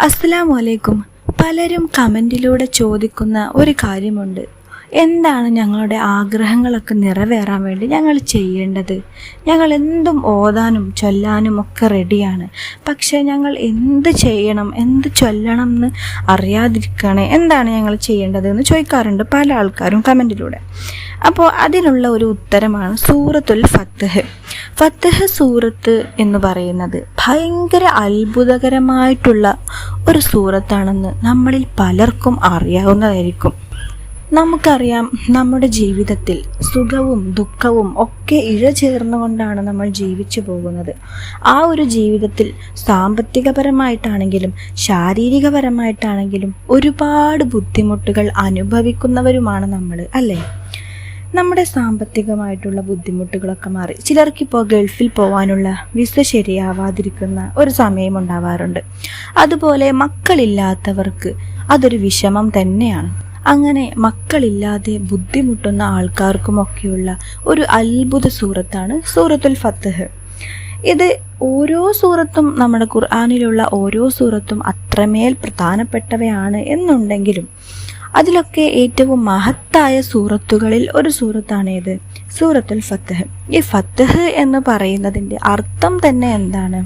അസ്സലാമു അലൈക്കും. പലരും കമന്റിലൂടെ ചോദിക്കുന്ന ഒരു കാര്യമുണ്ട്. എന്താണ് ഞങ്ങളുടെ ആഗ്രഹങ്ങളൊക്കെ നിറവേറാൻ വേണ്ടി ഞങ്ങൾ ചെയ്യേണ്ടത്? ഞങ്ങൾ എന്തും ഓതാനും ചൊല്ലാനും ഒക്കെ റെഡിയാണ് പക്ഷേ ഞങ്ങൾ എന്ത് ചെയ്യണം എന്ത് ചൊല്ലണം എന്ന് അറിയാതിരിക്കണേ? എന്താണ് ഞങ്ങൾ ചെയ്യേണ്ടത് എന്ന് ചോദിക്കാറുണ്ട് പല ആൾക്കാരും കമന്റിലൂടെ അപ്പോൾ അതിനുള്ള ഒരു ഉത്തരമാണ് സൂറത്തുൽ ഫത്തഹ് ഫത്തഹ് സൂറത്ത് എന്ന് പറയുന്നത് ഭയങ്കര അത്ഭുതകരമായിട്ടുള്ള ഒരു സൂറത്താണെന്ന് നമ്മളിൽ പലർക്കും അറിയാവുന്നതായിരിക്കും. നമുക്കറിയാം നമ്മുടെ ജീവിതത്തിൽ സുഖവും ദുഃഖവും ഒക്കെ ഇഴചേർന്നുകൊണ്ടാണ് നമ്മൾ ജീവിച്ചു പോകുന്നത്. ആ ഒരു ജീവിതത്തിൽ സാമ്പത്തികപരമായിട്ടാണെങ്കിലും ശാരീരികപരമായിട്ടാണെങ്കിലും ഒരുപാട് ബുദ്ധിമുട്ടുകൾ അനുഭവിക്കുന്നവരുമാണ് നമ്മൾ അല്ലേ? നമ്മുടെ സാമ്പത്തികമായിട്ടുള്ള ബുദ്ധിമുട്ടുകളൊക്കെ മാറി. ചിലർക്കിപ്പോൾ ഗൾഫിൽ പോകാനുള്ള വിസ ശരിയാവാതിരിക്കുന്ന ഒരു സമയം ഉണ്ടാവാറുണ്ട്. അതുപോലെ മക്കളില്ലാത്തവർക്ക് അതൊരു വിഷമം തന്നെയാണ്. അങ്ങനെ മക്കളില്ലാതെ ബുദ്ധിമുട്ടുന്ന ആൾക്കാർക്കുമൊക്കെയുള്ള ഒരു അത്ഭുത സൂറത്താണ് സൂറത്തുൽ ഫത്തഹ് ഇത് ഓരോ സൂറത്തും നമ്മുടെ ഖുർആാനിലുള്ള ഓരോ സൂറത്തും അത്രമേൽ പ്രധാനപ്പെട്ടവയാണ് എന്നുണ്ടെങ്കിലും അതിലൊക്കെ ഏറ്റവും മഹത്തായ സൂറത്തുകളിൽ ഒരു സൂറത്താണേത് സൂറത്തുൽ ഫത്തഹ് ഈ ഫത്തഹ് എന്ന് പറയുന്നതിന്റെ അർത്ഥം തന്നെ എന്താണ്?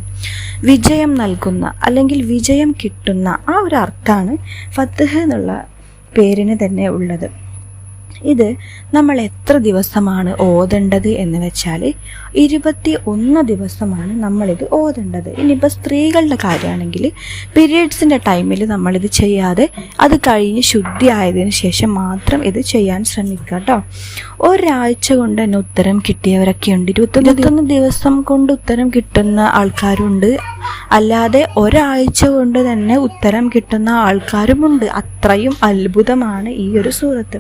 വിജയം നൽകുന്ന അല്ലെങ്കിൽ വിജയം കിട്ടുന്ന ആ ഒരു അർത്ഥമാണ് ഫത്തഹ് എന്നുള്ള പേരിന് തന്നെ ഉള്ളത്. ഇത് നമ്മൾ എത്ര ദിവസമാണ് ഓതേണ്ടത് എന്ന് വെച്ചാൽ ഇരുപത്തി ഒന്ന് ദിവസമാണ് നമ്മളിത് ഓതേണ്ടത്. ഇനിയിപ്പോൾ സ്ത്രീകളുടെ കാര്യമാണെങ്കിൽ പീരീഡ്സിന്റെ ടൈമിൽ നമ്മളിത് ചെയ്യാതെ അത് കഴിഞ്ഞ് ശുദ്ധിയായതിന് ശേഷം മാത്രം ഇത് ചെയ്യാൻ ശ്രമിക്കുക കേട്ടോ ഒരാഴ്ച കൊണ്ട് തന്നെ ഉത്തരം കിട്ടിയവരൊക്കെ ഉണ്ട്. ഇരുപത്തൊന്ന് ദിവസം കൊണ്ട് ഉത്തരം കിട്ടുന്ന ആൾക്കാരുണ്ട്. അല്ലാതെ ഒരാഴ്ച കൊണ്ട് തന്നെ ഉത്തരം കിട്ടുന്ന ആൾക്കാരുമുണ്ട്. അത്രയും അത്ഭുതമാണ് ഈ ഒരു സൂറത്ത്.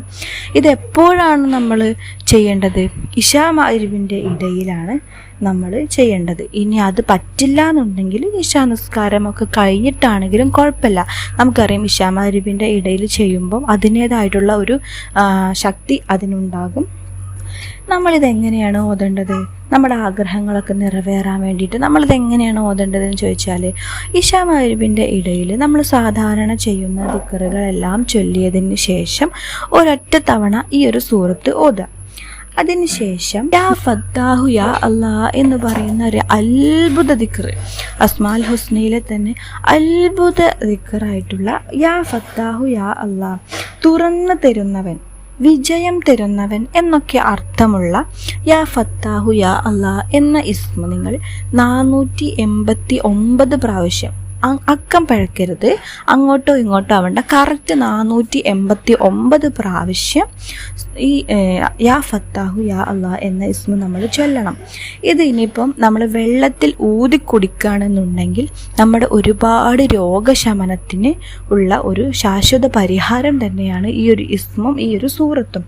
ഇതെപ്പോഴാണ് നമ്മൾ ചെയ്യേണ്ടത്? ഇഷാ മരുവിന്റെ ഇടയിലാണ് നമ്മൾ ചെയ്യേണ്ടത്. ഇനി അത് പറ്റില്ല എന്നുണ്ടെങ്കിൽ ഇഷാ നിസ്കാരമൊക്കെ കഴിഞ്ഞിട്ടാണെങ്കിലും കുഴപ്പമില്ല. നമുക്കറിയാം ഇഷാ മരുവിന്റെ ഇടയിൽ ചെയ്യുമ്പം അതിന്റേതായിട്ടുള്ള ഒരു ശക്തി അതിനുണ്ടാകും. നമ്മളിതെങ്ങനെയാണ് ഓതേണ്ടത്? നമ്മുടെ ആഗ്രഹങ്ങളൊക്കെ നിറവേറാൻ വേണ്ടിയിട്ട് നമ്മളിത് എങ്ങനെയാണ് ഓതേണ്ടതെന്ന് ചോദിച്ചാൽ ഇഷാ മരുവിന്റെ ഇടയിൽ നമ്മൾ സാധാരണ ചെയ്യുന്ന ദിക്കറുകളെല്ലാം ചൊല്ലിയതിന് ശേഷം ഒരൊറ്റ തവണ ഈ ഒരു സൂറത്ത് ഓതുക അതിനുശേഷം യാ ഫത്താഹു യാ അല്ലാ എന്ന് പറയുന്ന ഒരു അത്ഭുത ദിക്കർ അസ്മാൽ ഹുസ്നയിലെ തന്നെ അത്ഭുത ദിക്കറായിട്ടുള്ള യാ ഫത്താഹു യാ അല്ലാ തുറന്നു തരുന്നവൻ വിജയം തരുന്നവൻ എന്നൊക്കെ അർത്ഥമുള്ള യാ ഫത്താഹു യാ അല്ലാ എന്ന ഇസ്മ നിങ്ങൾ നാനൂറ്റി എൺപത്തി ഒമ്പത് പ്രാവശ്യം അക്കം പഴക്കരുത്. അങ്ങോട്ടോ ഇങ്ങോട്ടോ ആവണ്ട. കറക്റ്റ് നാനൂറ്റി എൺപത്തി ഒമ്പത് പ്രാവശ്യം ഈ യാ ഫത്താഹു യാ അള്ളാഹ് എന്ന ഇസ്മു നമ്മൾ ചൊല്ലണം. ഇത് ഇനിയിപ്പം നമ്മൾ വെള്ളത്തിൽ ഊതി കുടിക്കുകയാണെന്നുണ്ടെങ്കിൽ നമ്മുടെ ഒരുപാട് രോഗശമനത്തിന് ഉള്ള ഒരു ശാശ്വത പരിഹാരം തന്നെയാണ് ഈ ഒരു ഇസ്മും ഈ ഒരു സൂറത്തും.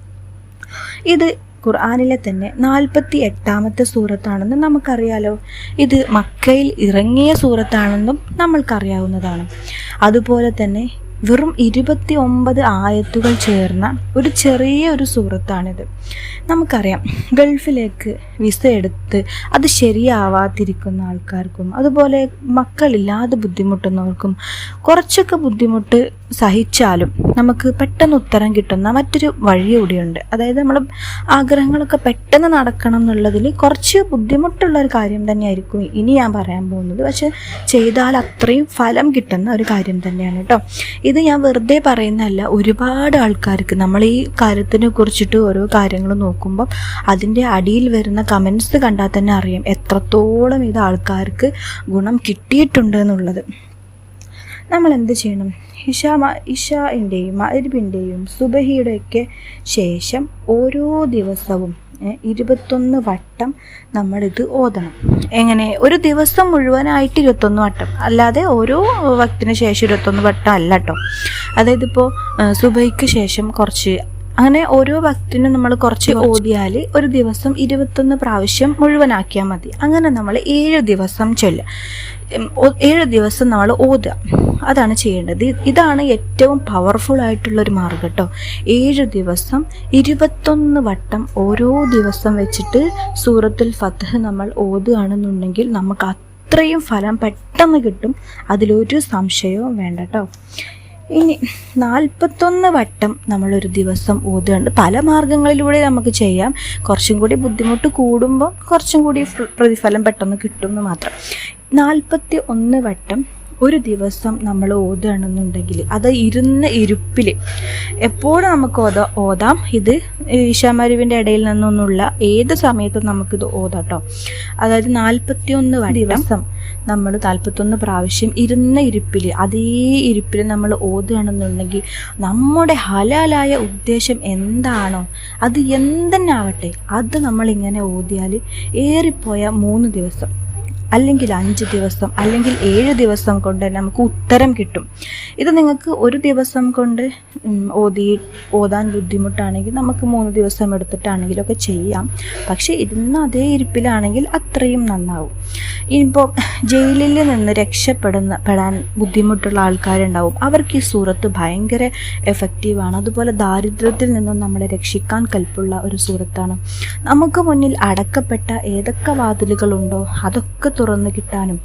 ഇത് ഖുർആാനിലെ തന്നെ നാൽപ്പത്തി എട്ടാമത്തെ സൂറത്താണെന്ന് നമുക്കറിയാലോ. ഇത് മക്കയിൽ ഇറങ്ങിയ സൂറത്താണെന്നും നമ്മൾക്കറിയാവുന്നതാണ്. അതുപോലെ തന്നെ വെറും ഇരുപത്തി ഒമ്പത് ആയത്തുകൾ ചേർന്ന ഒരു ചെറിയ ഒരു സൂറത്താണിത്. നമുക്കറിയാം ഗൾഫിലേക്ക് വിസ എടുത്ത് അത് ശരിയാവാതിരിക്കുന്ന ആൾക്കാർക്കും അതുപോലെ മക്കളില്ലാതെ ബുദ്ധിമുട്ടുന്നവർക്കും കുറച്ചൊക്കെ ബുദ്ധിമുട്ട് സഹിച്ചാലും നമുക്ക് പെട്ടെന്ന് ഉത്തരം കിട്ടുന്ന മറ്റൊരു വഴി കൂടിയുണ്ട്. അതായത് നമ്മൾ ആഗ്രഹങ്ങളൊക്കെ പെട്ടെന്ന് നടക്കണം എന്നുള്ളതിൽ കുറച്ച് ബുദ്ധിമുട്ടുള്ള ഒരു കാര്യം തന്നെയായിരിക്കും ഇനി ഞാൻ പറയാൻ പോകുന്നത്. പക്ഷെ ചെയ്താൽ അത്രയും ഫലം കിട്ടുന്ന ഒരു കാര്യം തന്നെയാണ് കേട്ടോ. ഇത് ഞാൻ വെറുതെ പറയുന്നതല്ല ഒരുപാട് ആൾക്കാർക്ക് നമ്മൾ ഈ കാര്യത്തിനെ കുറിച്ചിട്ട് ഓരോ കാര്യങ്ങൾ നോക്കുമ്പം അതിന്റെ അടിയിൽ വരുന്ന കമൻസ് കണ്ടാൽ തന്നെ അറിയാം എത്രത്തോളം ഇത് ആൾക്കാർക്ക് ഗുണം കിട്ടിയിട്ടുണ്ട് എന്നുള്ളത്. നമ്മൾ എന്ത് ചെയ്യണം? ഇഷ ഇഷാന്റെയും അരിബിന്റെയും സുബഹിയുടെയൊക്കെ ശേഷം ഓരോ ദിവസവും ഇരുപത്തൊന്ന് വട്ടം നമ്മളിത് ഓതണം. എങ്ങനെ? ഒരു ദിവസം മുഴുവനായിട്ട് ഇരുപത്തൊന്ന് വട്ടം. അല്ലാതെ ഓരോ വക്തിന് ശേഷം ഇരുപത്തൊന്ന് വട്ടം അല്ല കേട്ടോ അതായത് ഇപ്പോൾ സുബഹിക്ക് ശേഷം കുറച്ച് അങ്ങനെ ഓരോ ഭക്തിനും നമ്മൾ കുറച്ച് ഓതിയാൽ ഒരു ദിവസം ഇരുപത്തൊന്ന് പ്രാവശ്യം മുഴുവനാക്കിയാൽ മതി. അങ്ങനെ നമ്മൾ ഏഴ് ദിവസം ചൊല്ലുക ഏഴ് ദിവസം നമ്മൾ ഓതുക. അതാണ് ചെയ്യേണ്ടത്. ഇതാണ് ഏറ്റവും പവർഫുൾ ആയിട്ടുള്ള ഒരു മാർഗം കേട്ടോ. ഏഴ് ദിവസം ഇരുപത്തൊന്ന് വട്ടം ഓരോ ദിവസം വെച്ചിട്ട് സൂറത്തുൽ ഫത്തഹ് നമ്മൾ ഓതുകയാണെന്നുണ്ടെങ്കിൽ നമുക്ക് അത്രയും ഫലം പെട്ടെന്ന് കിട്ടും. അതിലൊരു സംശയവും വേണ്ട കേട്ടോ. ഇനി നാൽപ്പത്തൊന്ന് വട്ടം നമ്മളൊരു ദിവസം ഓതുകയുണ്ട്. പല മാർഗങ്ങളിലൂടെ നമുക്ക് ചെയ്യാം. കുറച്ചും കൂടി ബുദ്ധിമുട്ട് കൂടുമ്പോൾ കുറച്ചും കൂടി പ്രതിഫലം പെട്ടെന്ന് കിട്ടും എന്ന് മാത്രം. നാൽപ്പത്തി ഒന്ന് വട്ടം ഒരു ദിവസം നമ്മൾ ഓതുകയാണെന്നുണ്ടെങ്കിൽ അത് ഇരുന്ന ഇരുപ്പിൽ എപ്പോഴും നമുക്ക് ഓതാ ഓതാം. ഇത് ഈശാമരുവിന്റെ ഇടയിൽ നിന്നൊന്നുള്ള ഏത് സമയത്തും നമുക്കിത് ഓതാം കേട്ടോ അതായത് നാൽപ്പത്തി ഒന്ന് ദിവസം നമ്മൾ നാൽപ്പത്തൊന്ന് പ്രാവശ്യം ഇരുന്ന ഇരിപ്പിൽ അതേ ഇരിപ്പിൽ നമ്മൾ ഓതുകയാണെന്നുണ്ടെങ്കിൽ നമ്മുടെ ഹലാലായ ഉദ്ദേശം എന്താണോ അത് എന്തെന്നാവട്ടെ അത് നമ്മളിങ്ങനെ ഓതിയാൽ ഏറിപ്പോയ മൂന്ന് ദിവസം. അല്ലെങ്കിൽ അഞ്ച് ദിവസം അല്ലെങ്കിൽ ഏഴ് ദിവസം കൊണ്ട് നമുക്ക് ഉത്തരം കിട്ടും. ഇത് നിങ്ങൾക്ക് ഒരു ദിവസം കൊണ്ട് ഓതി ഓതാൻ ബുദ്ധിമുട്ടാണെങ്കിൽ നമുക്ക് മൂന്ന് ദിവസം എടുത്തിട്ടാണെങ്കിലൊക്കെ ചെയ്യാം. പക്ഷേ ഇതിന്ന് അതേ ഇരിപ്പിലാണെങ്കിൽ അത്രയും നന്നാവും. ഇനിയിപ്പോൾ ജയിലിൽ നിന്ന് രക്ഷപ്പെടുന്ന പെടാൻ ബുദ്ധിമുട്ടുള്ള ആൾക്കാരുണ്ടാവും. അവർക്ക് ഈ സൂറത്ത് ഭയങ്കര എഫക്റ്റീവാണ് അതുപോലെ ദാരിദ്ര്യത്തിൽ നിന്നും നമ്മളെ രക്ഷിക്കാൻ കൽപ്പുള്ള ഒരു സൂറത്താണ്. നമുക്ക് മുന്നിൽ അടക്കപ്പെട്ട ഏതൊക്കെ വാതിലുകളുണ്ടോ അതൊക്കെ തുറന്നു കിട്ടാനും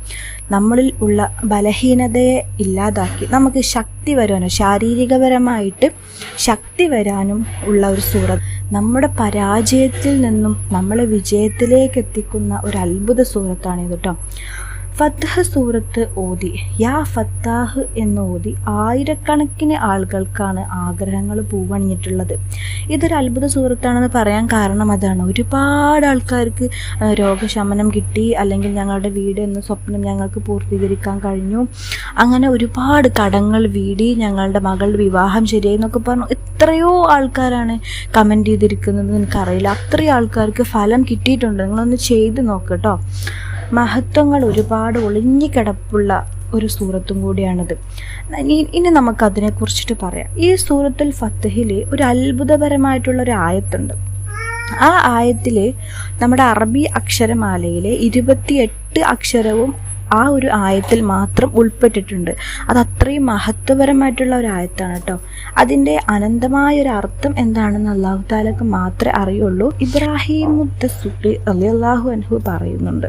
നമ്മളിൽ ഉള്ള ബലഹീനതയെ ഇല്ലാതാക്കി നമുക്ക് ശക്തി വരാനും ശാരീരികപരമായിട്ട് ശക്തി വരാനും ഉള്ള ഒരു സൂറത്ത്. നമ്മുടെ പരാജയത്തിൽ നിന്നും നമ്മളെ വിജയത്തിലേക്ക് എത്തിക്കുന്ന ഒരു അത്ഭുത സൂറത്താണ് ഇത് കേട്ടോ ഫത്തഹ് സൂറത്ത് ഓതി. യാ ഫത്താഹ് എന്ന് ഓതി. ആയിരക്കണക്കിന് ആളുകൾക്കാണ് ആഗ്രഹങ്ങൾ പൂവണിഞ്ഞിട്ടുള്ളത്. ഇതൊരു അത്ഭുത സൂറത്താണെന്ന് പറയാൻ കാരണം അതാണ്. ഒരുപാട് ആൾക്കാർക്ക് രോഗശമനം കിട്ടി അല്ലെങ്കിൽ ഞങ്ങളുടെ വീട് എന്ന സ്വപ്നം ഞങ്ങൾക്ക് പൂർത്തീകരിക്കാൻ കഴിഞ്ഞു. അങ്ങനെ ഒരുപാട് കടങ്ങൾ വീടി ഞങ്ങളുടെ മകളുടെ വിവാഹം ശരിയായി എന്നൊക്കെ പറഞ്ഞു. എത്രയോ ആൾക്കാരാണ് കമന്റ് ചെയ്തിരിക്കുന്നത് എനിക്കറിയില്ല. അത്രയും ആൾക്കാർക്ക് ഫലം കിട്ടിയിട്ടുണ്ട്. നിങ്ങളൊന്ന് ചെയ്ത് നോക്ക് കേട്ടോ മഹത്വങ്ങൾ ഒരുപാട് ഒളിഞ്ഞുകിടപ്പുള്ള ഒരു സൂറത്തും കൂടിയാണിത്. ഇനി- നമുക്കതിനെ നമുക്ക് അതിനെക്കുറിച്ചിട്ട് പറയാം. ഈ സൂറത്തുൽ ഫത്തഹിലെ ഒരു അത്ഭുതപരമായിട്ടുള്ള ഒരു ആയത്തുണ്ട്. ആ ആയത്തിൽ നമ്മുടെ അറബി അക്ഷരമാലയിലെ ഇരുപത്തിയെട്ട് അക്ഷരവും ആ ഒരു ആയത്തിൽ മാത്രം ഉൾപ്പെട്ടിട്ടുണ്ട്. അത് അത്രയും മഹത്വപരമായിട്ടുള്ള ഒരു ആയത്താണ് കേട്ടോ അതിന്റെ അനന്തമായ ഒരു അർത്ഥം എന്താണെന്ന് അള്ളാഹു താലക്ക് മാത്രമേ അറിയുള്ളൂ. ഇബ്രാഹിം അലി അള്ളാഹു അൻഹു പറയുന്നുണ്ട്.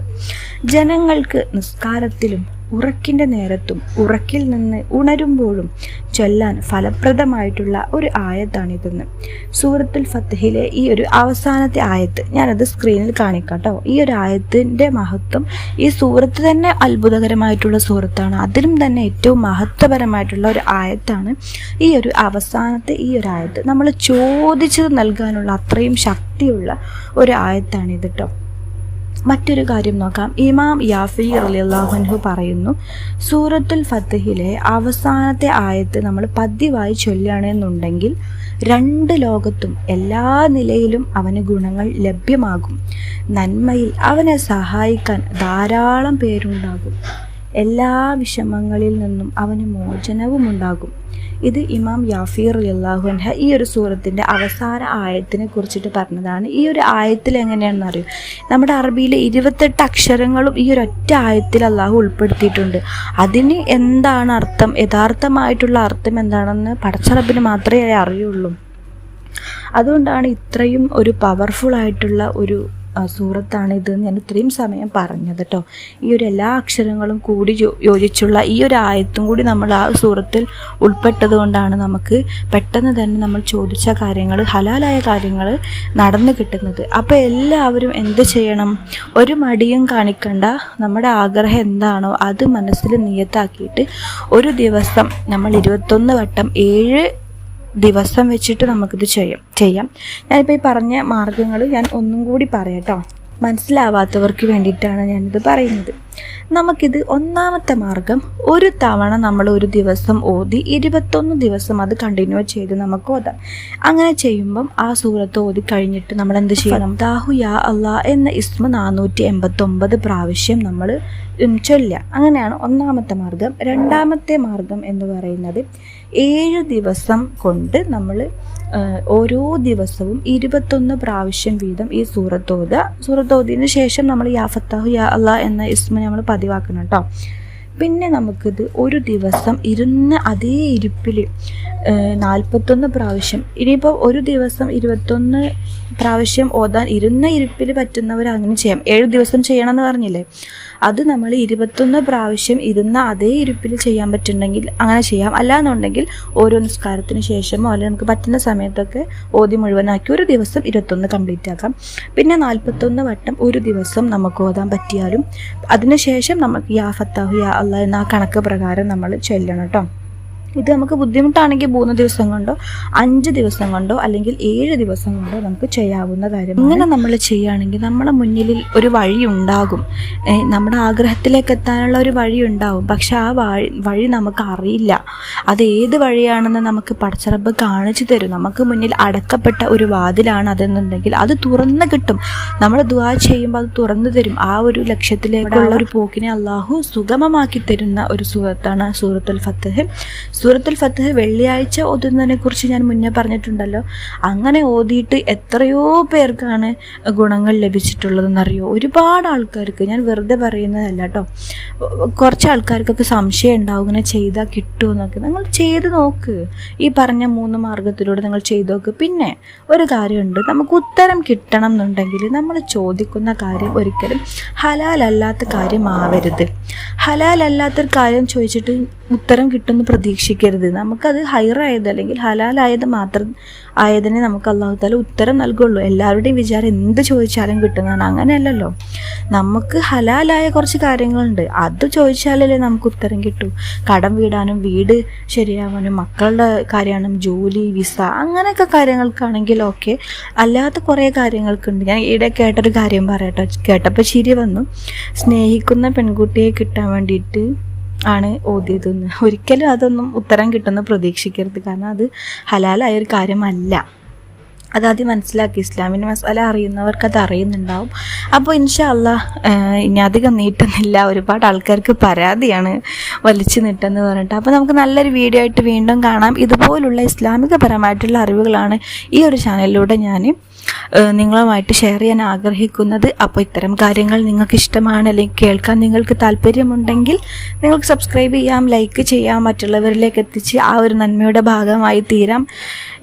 ജനങ്ങൾക്ക് നിസ്കാരത്തിലും ഉറക്കിന്റെ നേരത്തും ഉറക്കിൽ നിന്ന് ഉണരുമ്പോഴും ചൊല്ലാൻ ഫലപ്രദമായിട്ടുള്ള ഒരു ആയത്താണിതെന്ന്. സൂറത്തുൽ ഫത്തഹിലെ ഈ ഒരു അവസാനത്തെ ആയത്ത് ഞാനത് സ്ക്രീനിൽ കാണിക്കാട്ടോ. ഈ ഒരു ആയത്തിന്റെ മഹത്വം ഈ സൂറത്ത് തന്നെ അത്ഭുതകരമായിട്ടുള്ള സൂറത്താണ്. അതിലും തന്നെ ഏറ്റവും മഹത്വപരമായിട്ടുള്ള ഒരു ആയത്താണ് ഈ ഒരു അവസാനത്തെ ഈ ഒരു ആയത്ത്. നമ്മൾ ചോദിച്ചത് നൽകാനുള്ള അത്രയും ശക്തിയുള്ള ഒരു ആയത്താണിത് കേട്ടോ മറ്റൊരു കാര്യം നോക്കാം. ഇമാം യാഫി അലിയല്ലാഹുൻഹു പറയുന്നു സൂറത്തുൽ ഫത്തഹിലെ അവസാനത്തെ ആയത്ത് നമ്മൾ പതിവായി ചൊല്ലുകയാണെന്നുണ്ടെങ്കിൽ രണ്ട് ലോകത്തും എല്ലാ നിലയിലും അവന് ഗുണങ്ങൾ ലഭ്യമാകും. നന്മയിൽ അവനെ സഹായിക്കാൻ ധാരാളം പേരുണ്ടാകും. എല്ലാ വിഷമങ്ങളിൽ നിന്നും അവന് മോചനവും ഉണ്ടാകും ഇത് ഇമാം യാഫീർ അള്ളാഹുൻഹ ഈ ഒരു സൂറത്തിന്റെ അവസാന ആയത്തിനെ കുറിച്ചിട്ട് പറഞ്ഞതാണ്. ഈ ഒരു ആയത്തിൽ എങ്ങനെയാണെന്ന് അറിയും? നമ്മുടെ അറബിയിലെ ഇരുപത്തെട്ട് അക്ഷരങ്ങളും ഈ ഒരു ഒറ്റ ആയത്തിൽ അള്ളാഹു ഉൾപ്പെടുത്തിയിട്ടുണ്ട്. അതിന് എന്താണ് അർത്ഥം? യഥാർത്ഥമായിട്ടുള്ള അർത്ഥം എന്താണെന്ന് പടച്ചറബിന് മാത്രമേ അറിയുള്ളൂ. അതുകൊണ്ടാണ് ഇത്രയും ഒരു പവർഫുൾ ആയിട്ടുള്ള ഒരു സൂറത്താണ് ഇത് ഞാൻ ഇത്രയും സമയം പറഞ്ഞത് കേട്ടോ ഈ ഒരു എല്ലാ അക്ഷരങ്ങളും കൂടി യോജിച്ചുള്ള ഈ ഒരു ആയത്തും കൂടി നമ്മൾ ആ സൂറത്തിൽ ഉൾപ്പെട്ടത് കൊണ്ടാണ് നമുക്ക് പെട്ടെന്ന് തന്നെ നമ്മൾ ചോദിച്ച കാര്യങ്ങൾ ഹലാലായ കാര്യങ്ങൾ നടന്നു കിട്ടുന്നത്. അപ്പോൾ എല്ലാവരും എന്ത് ചെയ്യണം? ഒരു മടിയും കാണിക്കണ്ട. നമ്മുടെ ആഗ്രഹം എന്താണോ അത് മനസ്സിൽ നിയത്താക്കിയിട്ട് ഒരു ദിവസം നമ്മൾ ഇരുപത്തൊന്ന് വട്ടം ഏഴ് ദിവസം വെച്ചിട്ട് നമുക്കിത് ചെയ്യാം. ചെയ്യാം. ഞാനിപ്പോൾ ഈ പറഞ്ഞ മാർഗങ്ങൾ ഞാൻ ഒന്നും കൂടി പറയാം കേട്ടോ മനസ്സിലാവാത്തവർക്ക് വേണ്ടിയിട്ടാണ് ഞാനിത് പറയുന്നത്. നമുക്കിത് ഒന്നാമത്തെ മാർഗം ഒരു തവണ നമ്മൾ ഒരു ദിവസം ഓതി ഇരുപത്തൊന്ന് ദിവസം അത് കണ്ടിന്യൂ ചെയ്ത് നമുക്ക് ഓതാം. അങ്ങനെ ചെയ്യുമ്പം ആ സൂറത്ത് ഓതി കഴിഞ്ഞിട്ട് നമ്മൾ എന്ത് ചെയ്യണം? ദാഹു യാ അള്ളാ എന്ന ഇസ്മ നാനൂറ്റി എൺപത്തൊമ്പത് പ്രാവശ്യം നമ്മൾ ചൊല്ലുക. അങ്ങനെയാണ് ഒന്നാമത്തെ മാർഗം. രണ്ടാമത്തെ മാർഗം എന്ന് പറയുന്നത് ഏഴ് ദിവസം കൊണ്ട് നമ്മൾ ഓരോ ദിവസവും ഇരുപത്തൊന്ന് പ്രാവശ്യം വീതം ഈ സൂറത്തോത്. സൂറത്തോതിന് ശേഷം നമ്മൾ യാ ഫത്താഹു യാ അല്ല എന്ന ഇസ്മ നമ്മൾ പതിവാക്കണം കേട്ടോ പിന്നെ നമുക്കിത് ഒരു ദിവസം ഇരുന്ന് അതേ ഇരിപ്പിൽ നാൽപ്പത്തൊന്ന് പ്രാവശ്യം. ഇനിയിപ്പോൾ ഒരു ദിവസം ഇരുപത്തൊന്ന് പ്രാവശ്യം ഓതാൻ ഇരുന്ന ഇരിപ്പിൽ പറ്റുന്നവർ അങ്ങനെ ചെയ്യാം. ഏഴ് ദിവസം ചെയ്യണമെന്ന് പറഞ്ഞില്ലേ? അത് നമ്മൾ ഇരുപത്തൊന്ന് പ്രാവശ്യം ഇരുന്ന അതേ ഇരിപ്പിൽ ചെയ്യാൻ പറ്റുന്നുണ്ടെങ്കിൽ അങ്ങനെ ചെയ്യാം. അല്ലാന്നുണ്ടെങ്കിൽ ഓരോ നിസ്കാരത്തിന് ശേഷമോ അല്ലെങ്കിൽ നമുക്ക് പറ്റുന്ന സമയത്തൊക്കെ ഓതി മുഴുവനാക്കി ഒരു ദിവസം ഇരുപത്തൊന്ന് കംപ്ലീറ്റ് ആക്കാം. പിന്നെ നാൽപ്പത്തൊന്ന് വട്ടം ഒരു ദിവസം നമുക്ക് ഓതാൻ പറ്റിയാലും അതിനുശേഷം നമുക്ക് യാ ഫത്താഹു യാ അല്ല എന്ന കണക്ക് പ്രകാരം നമ്മൾ ചെല്ലണം കേട്ടോ. ഇത് നമുക്ക് ബുദ്ധിമുട്ടാണെങ്കിൽ മൂന്ന് ദിവസം കൊണ്ടോ അഞ്ച് ദിവസം കൊണ്ടോ അല്ലെങ്കിൽ ഏഴ് ദിവസം കൊണ്ടോ നമുക്ക് ചെയ്യാവുന്ന കാര്യം. ഇങ്ങനെ നമ്മൾ ചെയ്യുകയാണെങ്കിൽ നമ്മുടെ മുന്നിൽ ഒരു വഴി ഉണ്ടാകും. നമ്മുടെ ആഗ്രഹത്തിലേക്ക് എത്താനുള്ള ഒരു വഴി ഉണ്ടാകും പക്ഷെ ആ വഴി വഴി നമുക്ക് അറിയില്ല. അത് ഏത് വഴിയാണെന്ന് നമുക്ക് പടച്ചറബ് കാണിച്ചു തരും. നമുക്ക് മുന്നിൽ അടക്കപ്പെട്ട ഒരു വാതിലാണ് അതെന്നുണ്ടെങ്കിൽ അത് തുറന്നു കിട്ടും. നമ്മൾ ദുആ ചെയ്യുമ്പോൾ അത് തുറന്നു തരും. ആ ഒരു ലക്ഷ്യത്തിലേക്കുള്ള ഒരു പോക്കിനെ അള്ളാഹു സുഗമമാക്കി തരുന്ന ഒരു സൂറത്താണ് സൂറത്തുൽ ഫത്തഹ് സൂറത്തുൽ ഫത്തഹ് വെള്ളിയാഴ്ച ഓതുന്നതിനെ കുറിച്ച് ഞാൻ മുന്നേ പറഞ്ഞിട്ടുണ്ടല്ലോ. അങ്ങനെ ഓതിയിട്ട് എത്രയോ പേർക്കാണ് ഗുണങ്ങൾ ലഭിച്ചിട്ടുള്ളതെന്നറിയോ? ഒരുപാട് ആൾക്കാർക്ക് ഞാൻ വെറുതെ പറയുന്നതല്ല കേട്ടോ കുറച്ച് ആൾക്കാർക്കൊക്കെ സംശയം ഉണ്ടാവും ഇങ്ങനെ ചെയ്താൽ കിട്ടുമെന്നൊക്കെ. നിങ്ങൾ ചെയ്ത് നോക്ക്. ഈ പറഞ്ഞ മൂന്ന് മാർഗത്തിലൂടെ നിങ്ങൾ ചെയ്ത് നോക്ക്. പിന്നെ ഒരു കാര്യമുണ്ട്. നമുക്ക് ഉത്തരം കിട്ടണം എന്നുണ്ടെങ്കിൽ നമ്മൾ ചോദിക്കുന്ന കാര്യം ഒരിക്കലും ഹലാലല്ലാത്ത കാര്യമാവരുത്. ഹലാലല്ലാത്തൊരു കാര്യം ചോദിച്ചിട്ട് ഉത്തരം കിട്ടുമെന്ന് പ്രതീക്ഷിക്കരുത് നമുക്കത് ഹൈറായത് അല്ലെങ്കിൽ ഹലാലായത് മാത്രം ആയതിനെ നമുക്ക് അള്ളാഹു താല ഉത്തരം നൽകുള്ളൂ. എല്ലാവരുടെയും വിചാരം എന്ത് ചോദിച്ചാലും കിട്ടുന്നതാണ്. അങ്ങനെയല്ലല്ലോ. നമുക്ക് ഹലാലായ കുറച്ച് കാര്യങ്ങളുണ്ട്. അത് ചോദിച്ചാലല്ലേ നമുക്ക് ഉത്തരം കിട്ടൂ. കടം വീടാനും വീട് ശരിയാവാനും മക്കളുടെ കാര്യമാണ് ജോലി വിസ അങ്ങനെയൊക്കെ കാര്യങ്ങൾക്കാണെങ്കിൽ ഓക്കെ. അല്ലാത്ത കുറേ കാര്യങ്ങൾക്കുണ്ട്. ഞാൻ ഇവിടെ കേട്ടൊരു കാര്യം പറയട്ടോ. കേട്ടപ്പോൾ ചിരി വന്നു. സ്നേഹിക്കുന്ന പെൺകുട്ടിയെ കിട്ടാൻ വേണ്ടിയിട്ട് ആണ് ഓതിയതെന്ന്. ഒരിക്കലും അതൊന്നും ഉത്തരം കിട്ടുമെന്ന് പ്രതീക്ഷിക്കരുത്. കാരണം അത് ഹലാലായ ഒരു കാര്യമല്ല. അതാദ്യം മനസ്സിലാക്കി. ഇസ്ലാമിന്റെ മസാല അറിയുന്നവർക്ക് അത് അറിയുന്നുണ്ടാവും. അപ്പോൾ ഇൻഷല്ല ഇനി അധികം നീട്ടുന്നില്ല. ഒരുപാട് ആൾക്കാർക്ക് പരാതിയാണ് വലിച്ചു നീട്ടെന്ന് പറഞ്ഞിട്ട്. അപ്പോൾ നമുക്ക് നല്ലൊരു വീഡിയോ ആയിട്ട് വീണ്ടും കാണാം. ഇതുപോലുള്ള ഇസ്ലാമികപരമായിട്ടുള്ള അറിവുകളാണ് ഈ ഒരു ചാനലിലൂടെ ഞാൻ നിങ്ങളുമായിട്ട് ഷെയർ ചെയ്യാൻ ആഗ്രഹിക്കുന്നത്. അപ്പോൾ ഇത്തരം കാര്യങ്ങൾ നിങ്ങൾക്ക് ഇഷ്ടമാണ് അല്ലെങ്കിൽ കേൾക്കാൻ നിങ്ങൾക്ക് താല്പര്യമുണ്ടെങ്കിൽ നിങ്ങൾക്ക് സബ്സ്ക്രൈബ് ചെയ്യാം ലൈക്ക് ചെയ്യാം മറ്റുള്ളവരിലേക്ക് എത്തിച്ച് ആ ഒരു നന്മയുടെ ഭാഗമായി തീരാം.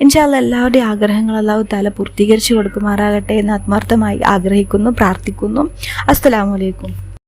ഇൻഷാല്ല എല്ലാവരുടെയും ആഗ്രഹങ്ങൾ അല്ലാഹു താല പൂർത്തീകരിച്ചു കൊടുക്കുമാറാകട്ടെ എന്ന് ആത്മാർത്ഥമായി ആഗ്രഹിക്കുന്നു പ്രാർത്ഥിക്കുന്നു. അസ്സലാമു അലൈക്കും.